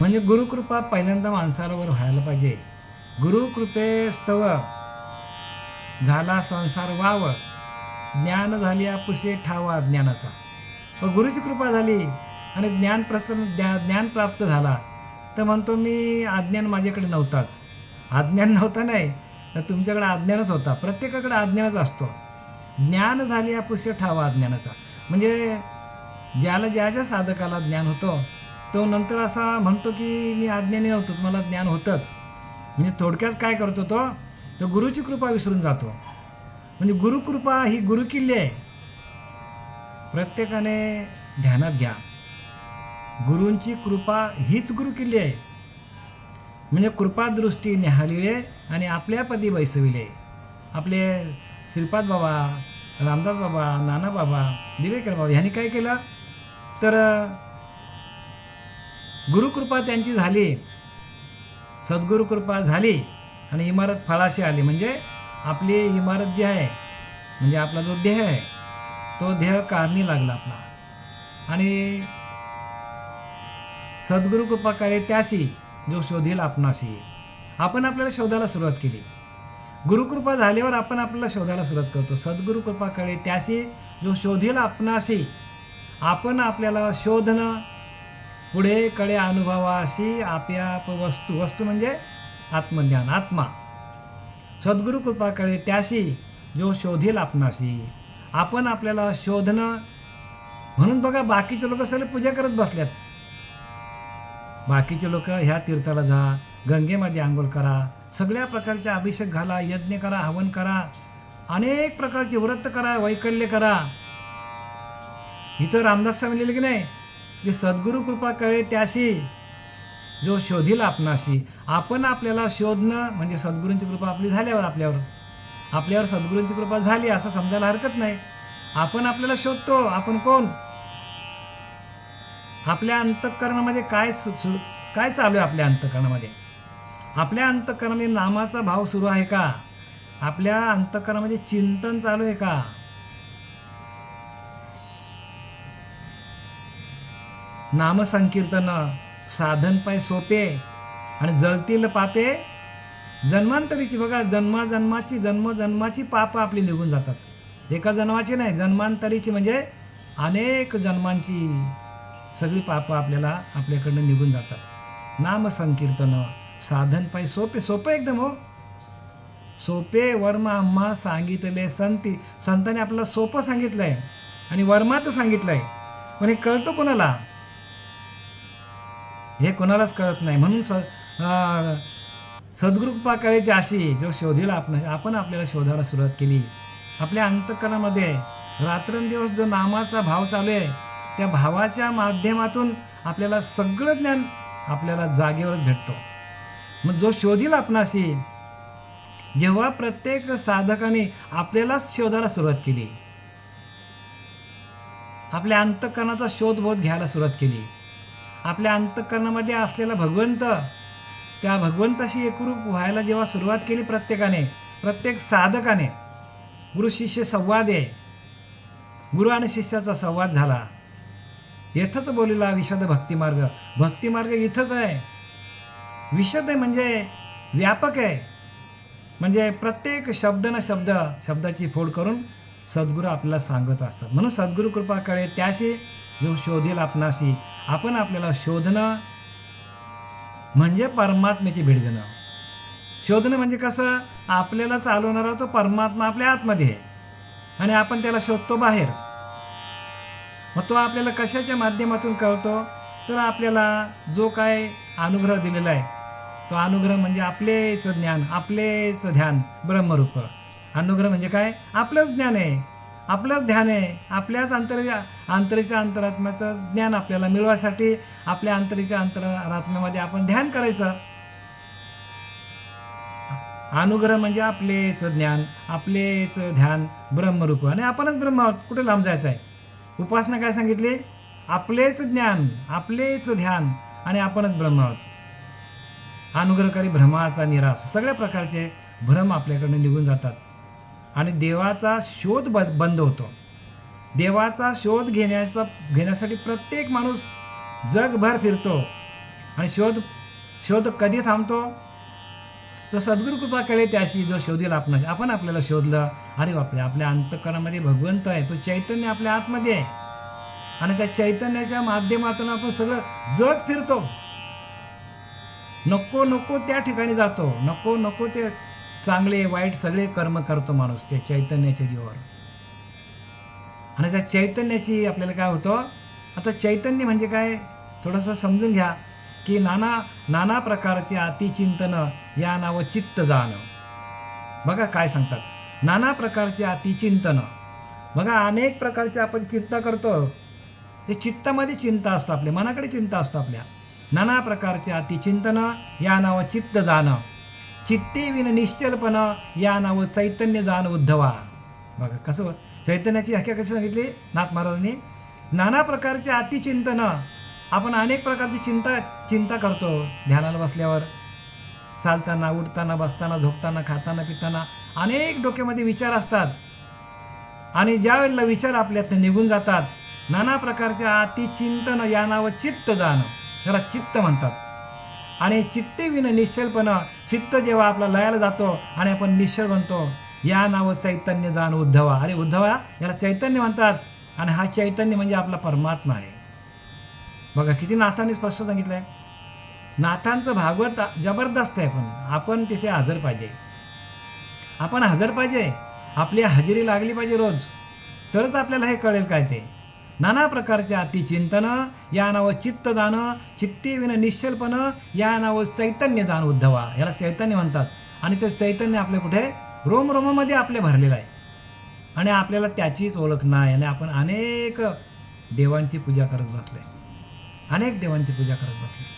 म्हणजे गुरुकृपा पहिल्यांदा माणसावर व्हायला पाहिजे. गुरुकृपेस्तव झाला संसार वाव. ज्ञान झाली आपुसे ठावा ज्ञानाचा. व गुरुची कृपा झाली आणि ज्ञान प्रसन्न ज्ञा ज्ञान प्राप्त झाला. तर म्हणतो मी अज्ञान माझ्याकडे नव्हताच. अज्ञान नव्हता नाही तर तुमच्याकडे अज्ञानच होता. प्रत्येकाकडे अज्ञानच असतो. ज्ञान झाली आपुसे ठावा अज्ञानाचा म्हणजे ज्याला ज्या ज्या साधकाला ज्ञान होतं तो नंतर असा म्हणतो की मी अज्ञानी नव्हतो मला ज्ञान होतंच. म्हणजे थोडक्यात काय करतो तो? तो गुरुची कृपा विसरून जातो. म्हणजे गुरुकृपा ही गुरुकिल्ली आहे. प्रत्येकाने ध्यानात घ्या. गुरूंची कृपा हीच गुरुकिल्ली आहे. म्हणजे कृपादृष्टी निहालिले आणि आपल्या पदी बैसविले. आपले श्रीपाद बाबा रामदास बाबा नाना बाबा दिवेकर बाबा ह्यांनी काय केलं? तर गुरुकृपा त्यांची झाली. सद्गुरुकृपा झाली आणि इमारत फळाशी आली. म्हणजे आपली इमारत जी आहे म्हणजे आपला जो देह आहे तो देह कारणी लागला आपला. आणि सद्गुरु कृपा करे त्याशी जो शोधील आपणाशी. आपण आपल्याला शोधायला सुरुवात केली. गुरुकृपा झाल्यावर आपण आपल्याला शोधायला सुरुवात करतो. सद्गुरु कृपा करे त्याशी जो शोधील आपणाशी आपण आपल्याला शोधणं पुढे कळे अनुभवाशी आप्याप वस्तू वस्तू म्हणजे आत्मज्ञान आत्मा. सद्गुरु कृपा कळे त्याशी जो शोधील आपणाशी. आपण आपल्याला शोधणं म्हणून बघा बाकीचे लोक सगळे पूजा करत बसल्यात. बाकीचे लोक ह्या तीर्थाला जा गंगेमध्ये आंघोळ करा सगळ्या प्रकारचे अभिषेक घाला यज्ञ करा हवन करा अनेक प्रकारचे व्रत करा वैकल्य करा. इथं रामदास स्वामी लिहिले की नाही की सद्गुरु कृपा कळे त्याशी जो शोधील आपणाशी आपण आपल्याला शोधणं म्हणजे सद्गुरूंची कृपा आपली झाल्यावर आपल्यावर. आपल्यावर सद्गुरूंची कृपा झाली असं समजायला हरकत नाही. आपण आपल्याला शोधतो आपण कोण? आपल्या अंतःकरणामध्ये काय सु सु- काय चालू आहे आपल्या अंतःकरणामध्ये? आपल्या अंतःकरणामध्ये नामाचा भाव सुरू आहे का? आपल्या अंतःकरणामध्ये चिंतन चालू आहे का? नामसंकीर्तन साधन पाय सोपे आणि जळतील पापे जन्मांतरीची. बघा जन्माजन्माची जन्मजन्माची पापं आपली निघून जातात. एका जन्माची नाही जन्मांतरीची म्हणजे अनेक जन्मांची सगळी पापं आपल्याला आपल्याकडनं निघून जातात. नामसंकीर्तन साधन पाय सोपे सोपं एकदम हो. सोपे वर्म आम्हा सांगितले संती. संतांनी आपल्याला सोपं सांगितलं आहे आणि वर्माचं सांगितलं आहे पण हे कळतं कोणाला? हे कोणालाच कळत नाही. म्हणून स अं, सद्गुरुकृपा करायची अशी जो शोधील आपण आपण आपल्याला शोधायला सुरुवात केली. आपल्या अंतकरणामध्ये रात्रंदिवस जो नामाचा भाव चालू आहे त्या भावाच्या माध्यमातून आपल्याला सगळं ज्ञान आपल्याला जागेवरच भेटतो. मग जो शोधील आपणाशी जेव्हा प्रत्येक साधकाने आपल्यालाच शोधायला सुरुवात केली. आपल्या अंतकरणाचा शोधबोध घ्यायला सुरुवात केली. आपल्या अंतकरणामध्ये असलेला भगवंत त्या भगवंताशी एकरूप व्हायला जेव्हा सुरुवात केली प्रत्येकाने प्रत्येक साधकाने गुरु शिष्य संवाद आहे गुरु आणि शिष्याचा संवाद झाला. येथंच बोललेला विशद भक्तिमार्ग. भक्तिमार्ग इथंच आहे. विशद आहे म्हणजे व्यापक आहे. म्हणजे प्रत्येक शब्द न शब्द शब्दाची फोड करून सद्गुरू आपल्याला सांगत असतात. म्हणून सद्गुरू कृपा कळे त्याशी जो शोधेल आपणाशी आपण आपल्याला शोधणं म्हणजे परमात्म्याची भेट देणं. शोधणं म्हणजे कसं? आपल्याला चालवणारा तो परमात्मा आपल्या आतमध्ये आहे. आणि आपण त्याला शोधतो बाहेर. मग तो आपल्याला कशाच्या माध्यमातून कळतो? तर आपल्याला जो काय अनुग्रह दिलेला आहे तो अनुग्रह म्हणजे आपलेच ज्ञान आपलेच ध्यान ब्रह्मरूप. अनुग्रह म्हणजे काय? आपलंच ज्ञान आहे. आपलंच ध्यान आहे. आपल्याच अंतर आंतरीच्या अंतरात्म्याचं ज्ञान आपल्याला मिळवासाठी आपल्या आंतरीच्या अंतरात्म्यामध्ये आपण ध्यान करायचं. अनुग्रह म्हणजे आपलेच ज्ञान आपलेच ध्यान ब्रह्मरूप. आणि आपणच ब्रह्म आहोत. कुठे लांब जायचं आहे? उपासना काय सांगितली? आपलेच ज्ञान आपलेच ध्यान आणि आपणच ब्रह्म आहोत. अनुग्रहकारी भ्रमाचा निराश. सगळ्या प्रकारचे भ्रम आपल्याकडनं निघून जातात. आणि देवाचा शोध ब बंद होतो. देवाचा शोध घेण्याचा घेण्यासाठी प्रत्येक माणूस जगभर फिरतो. आणि शोध शोध कधी थांबतो? तो सद्गुरू कृपा केले त्याशी जो शोधेल आपण आपण आपल्याला शोधलं. अरे बापरे आपल्या अंतकरणामध्ये भगवंत आहे. तो चैतन्य आपल्या आतमध्ये आहे. आणि त्या चैतन्याच्या माध्यमातून आपण सगळं जग फिरतो. नको नको त्या ठिकाणी जातो. नको नको ते चांगले वाईट सगळे कर्म करतो माणूस त्या चैतन्याच्या जीवावर. आणि त्या चैतन्याची आपल्याला काय होतं? आता चैतन्य म्हणजे काय? थोडंसं समजून घ्या की नाना नाना प्रकारचे अतिचिंतनं या नावं चित्त जाणं. बघा काय सांगतात. नाना प्रकारचे अतिचिंतनं. बघा अनेक प्रकारचे आपण चिंता करतो. ते चित्तामध्ये चिंता असतो आपल्या मनाकडे चिंता असतो आपल्या. नाना प्रकारचे अतिचिंतनं या नावं चित्त जाणं. चित्ते विन या नावं चैतन्य जाण उद्धवा. बघा कसं? चैतन्याची व्याख्या कशी सांगितली? नाथ महाराजांनी नाना प्रकारचे अतिचिंतनं. आपण अनेक प्रकारची चिंता चिंता करतो. ध्यानाला बसल्यावर चालताना उठताना बसताना झोपताना खाताना पिताना अनेक डोक्यामध्ये विचार असतात. आणि ज्या वेळेला विचार आपल्यातनं निघून जातात नाना प्रकारच्या अतिचिंतन या नावं चित्त जाणं त्याला चित्त म्हणतात. आणि चित्ते विन निश्चलपणा चित्त जेव्हा आपला लयाला जातो आणि आपण निश्चल बनतो या नाव चैतन्य जाण उद्धवा. अरे उद्धवा याला चैतन्य म्हणतात. आणि हा चैतन्य म्हणजे आपला परमात्मा आहे. बघा किती नाथांनी स्पष्ट सांगितलं आहे नाथांचं भागवत जबरदस्त आहे पण आपण तिथे हजर पाहिजे. आपण हजर पाहिजे. आपली हजेरी लागली पाहिजे रोज. तरच आपल्याला हे कळेल काय ते. नाना प्रकारचे अतिचिंतन या नावं चित्तदानं जाणं चित्ती निश्चलपण या नावं चैतन्यदान उद्धवा. याला चैतन्य म्हणतात. आणि ते चैतन्य आपले कुठे? रोम रोमामध्ये आपले भरलेलं आहे. आणि आपल्याला त्याचीच ओळख नाही. आणि आपण अनेक देवांची पूजा करत बसले अनेक देवांची पूजा करत बसले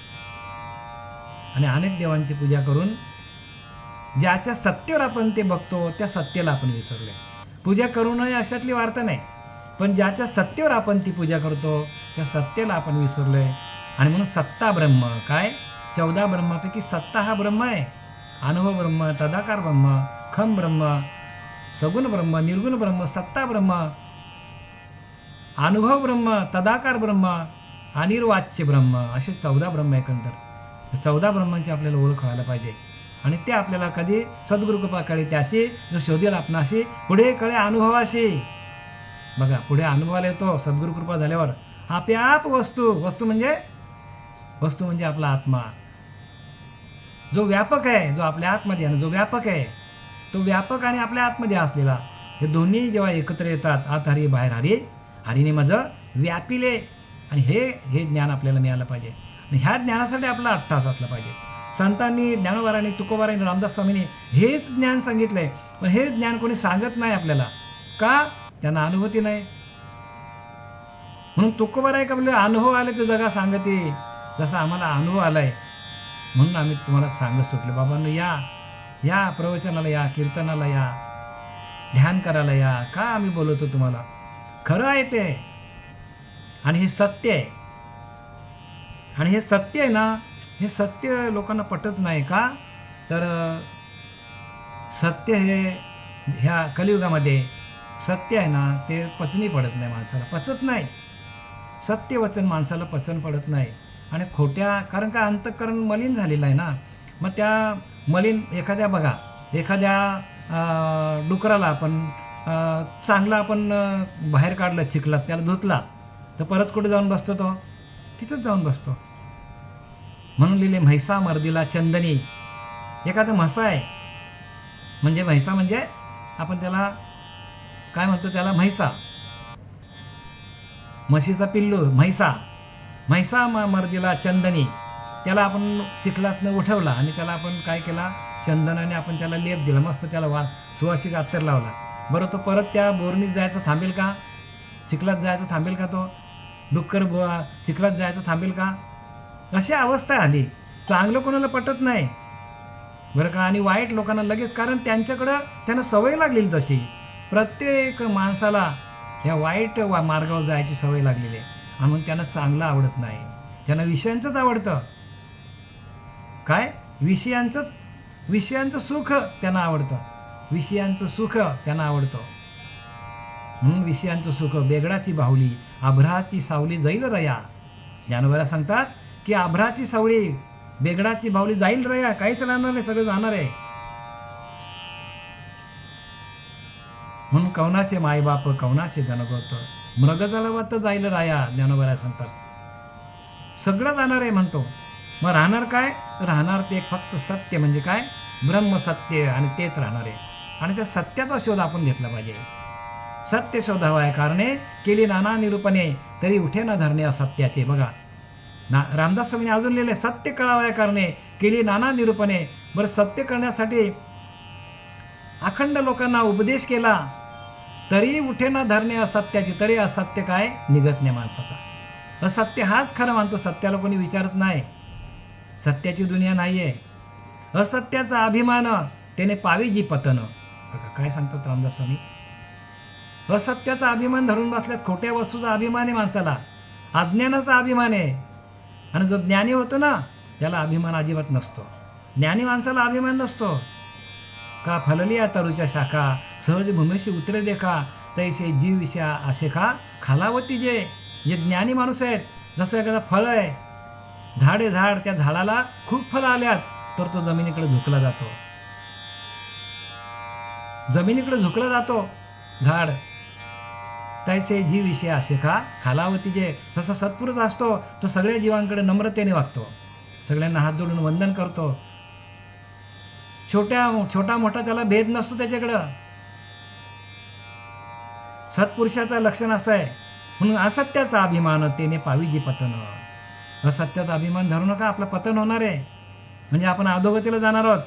आणि अनेक देवांची पूजा करून ज्याच्या सत्तेवर आपण ते बघतो त्या सत्तेला आपण विसरले पूजा करू नये अशातली वार्ता नाही. पण ज्याच्या सत्तेवर आपण ती पूजा करतो त्या सत्तेला आपण विसरलो आहे आणि म्हणून सत्ता ब्रह्म. काय? चौदा ब्रह्मापैकी सत्ता हा ब्रह्म आहे. अनुभव ब्रह्म तदाकार ब्रह्म खम ब्रह्म सगुण ब्रह्म निर्गुण ब्रह्म सत्ता ब्रह्म अनुभव ब्रह्म तदाकार ब्रह्म अनिर्वाच्य ब्रह्म असे चौदा ब्रह्म एकंदर चौदा ब्रह्मांची आपल्याला ओळख व्हायला पाहिजे. आणि ते आपल्याला कधी सद्गुरु कृपा कळे त्याशी जो शोधेल आपणाशी पुढे कळे अनुभवाशी. बघा पुढे अनुभवाला येतो सद्गुरु कृपा झाल्यावर. आप्याप वस्तू वस्तू म्हणजे वस्तू म्हणजे आपला आत्मा. जो व्यापक आहे जो आपल्या आतमध्ये आणि जो व्यापक आहे तो व्यापक आणि आपल्या आतमध्ये असलेला हे दोन्ही जेव्हा एकत्र येतात आत हरी बाहेर हरी हरीने माझं व्यापिले. आणि हे हे ज्ञान आपल्याला मिळालं पाहिजे. आणि ह्या ज्ञानासाठी आपला अट्टास असला पाहिजे. संतांनी ज्ञानोबारांनी तुकोबारांनी रामदास स्वामींनी हेच ज्ञान सांगितलंय. पण हे ज्ञान कोणी सांगत नाही आपल्याला. का? त्यांना अनुभूती नाही. म्हणून तुकोबार आहे का म्हणजे अनुभव आले ते जगा सांगते. जसा आम्हाला अनुभव आलाय म्हणून आम्ही तुम्हाला सांगत सुटले. बाबांनो या या प्रवचनाला या कीर्तनाला या ध्यान करायला या का आम्ही बोलवतो तुम्हाला? खरं आहे ते. आणि हे सत्य आहे. आणि हे सत्य आहे ना हे सत्य लोकांना पटत नाही का? तर सत्य हे ह्या कलियुगामध्ये सत्य आहे ना ते पचनी पडत नाही माणसाला. पचत नाही. सत्य वचन माणसाला पचन पडत नाही. आणि खोट्या कारण का अंतःकरण मलिन झालेलं आहे ना मग त्या मलिन एखाद्या बघा एखाद्या डुकराला आपण चांगला आपण बाहेर काढलं चिखलात त्याला धुतला तर परत कुठे जाऊन बसतो तो? तिथंच जाऊन बसतो. म्हणून लिहिले म्हैसा मर्दीला चंदनी. एखादा म्हसा आहे. म्हणजे म्हैसा म्हणजे आपण त्याला काय म्हणतो त्याला? म्हैसा. म्हशीचा पिल्लू म्हैसा. म्हैसा म मर्दीला चंदनी. त्याला आपण चिखलातनं उठवला आणि त्याला आपण काय केला? चंदनाने आपण त्याला लेप दिला. मस्त त्याला वा सुवासिक अत्तर लावला. बरं तो परत त्या बोरणीत जायचं थांबेल का? चिखलात जायचं थांबेल का तो? डुक्कर बुवा चिखलात जायचं थांबेल का? अशी अवस्था आली. चांगलं कोणाला पटत नाही. बरं का? आणि वाईट लोकांना लगेच कारण त्यांच्याकडं त्यांना सवय लागलेली तशी. प्रत्येक माणसाला ह्या वाईट वा मार्गावर जायची सवय लागलेली आहे. आणि मग त्यांना चांगलं आवडत नाही. त्यांना विषयांचंच आवडतं. काय? विषयांचंच विषयांचं सुख त्यांना आवडतं. विषयांचं सुख त्यांना आवडतं. म्हणून विषयांचं सुख. बेगडाची बाहुली आभ्राची सावली जाईल रया. ज्ञानोबाला सांगतात की आभ्राची सावळी बेगडाची बाहुली जाईल रया. काहीच राहणार नाही सगळं जाणार आहे. म्हणून कवनाचे मायबाप कवनाचे जनगोत मृगजलवत जाईल राया ज्ञानोबऱ्या संतात सगळं जाणार आहे म्हणतो. मग राहणार काय? राहणार ते फक्त सत्य म्हणजे काय? ब्रह्मसत्य आणि तेच राहणार आहे. आणि त्या सत्याचा शोध आपण घेतला पाहिजे. सत्य शोधावा आहे कारणे केली नाना निरूपणे तरी उठे न धरणे असत्याचे. बघा. ना रामदास स्वामीने अजून लिहिले सत्य कळावं कारणे केली नाना निरूपणे. बरं सत्य करण्यासाठी अखंड लोकांना उपदेश केला तरी उठे धरणे असत्याची तरी असत्य काय? निघत नाही माणसाचा. असत्य हाच खरं मानतो सत्याला कोणी विचारत नाही. सत्याची दुनिया नाही आहे असत्याचा अभिमान त्याने पावी जी पतन. काय सांगतात रामदास स्वामी? असत्याचा अभिमान धरून बसल्यात खोट्या वस्तूचा अभिमान आहे माणसाला. अज्ञानाचा अभिमान आहे. आणि जो ज्ञानी होतो ना त्याला अभिमान अजिबात नसतो. ज्ञानी माणसाला अभिमान नसतो. का फलली तरुच्या शाखा? सहज भूमीशी उतरे देखा तैसे जीव विषया असे का? खालावती जे? जे ज्ञानी माणूस आहेत जसं एखादा फळ आहे. झाडे झाड त्या झाडाला खूप फळं आल्यात तर तो जमिनीकडे झुकला जातो. जमिनीकडे झुकला जातो. झाड. तैसे जीव विषय असे का? खालावती जे? तसा सत्पुरुष असतो तो सगळ्या जीवांकडे नम्रतेने वागतो. सगळ्यांना हात जोडून वंदन करतो. छोट्या छोटा मोठा त्याला भेद नसतो त्याच्याकडं. सत्पुरुषाचं लक्षण असं आहे. म्हणून असत्याचा अभिमान तेने पाविजी पतन. असत्याचा अभिमान धरू नका आपलं पतन होणार आहे. म्हणजे आपण अधोगतीला जाणार आहोत.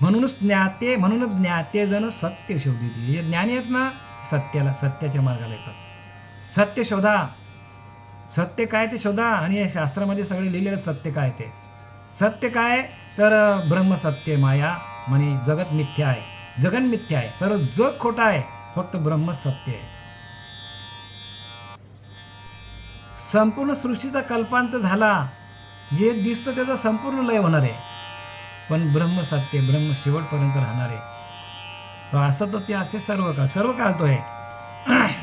म्हणूनच ज्ञाते म्हणूनच ज्ञाते जण सत्य शोधिती. जे ज्ञानी आहेत ना सत्याला सत्याच्या मार्गाला येतात. सत्य शोधा. सत्य काय ते शोधा. आणि या शास्त्रामध्ये सगळे लिहिलेलं सत्य काय ते. सत्य काय? तर ब्रह्मसत्य माया. म्हणे जगत मिथ्या आहे. जगन मिथ्या आहे. सर्व जग खोटं आहे. फक्त ब्रह्मसत्य आहे. संपूर्ण सृष्टीचा कल्पांत झाला. जे दिसतं त्याचा संपूर्ण लय होणार आहे. पण ब्रह्म सत्य ब्रह्म शेवटपर्यंत राहणार आहे. तो असं तर ते असे सर्व काळ. सर्व काळ तो आहे.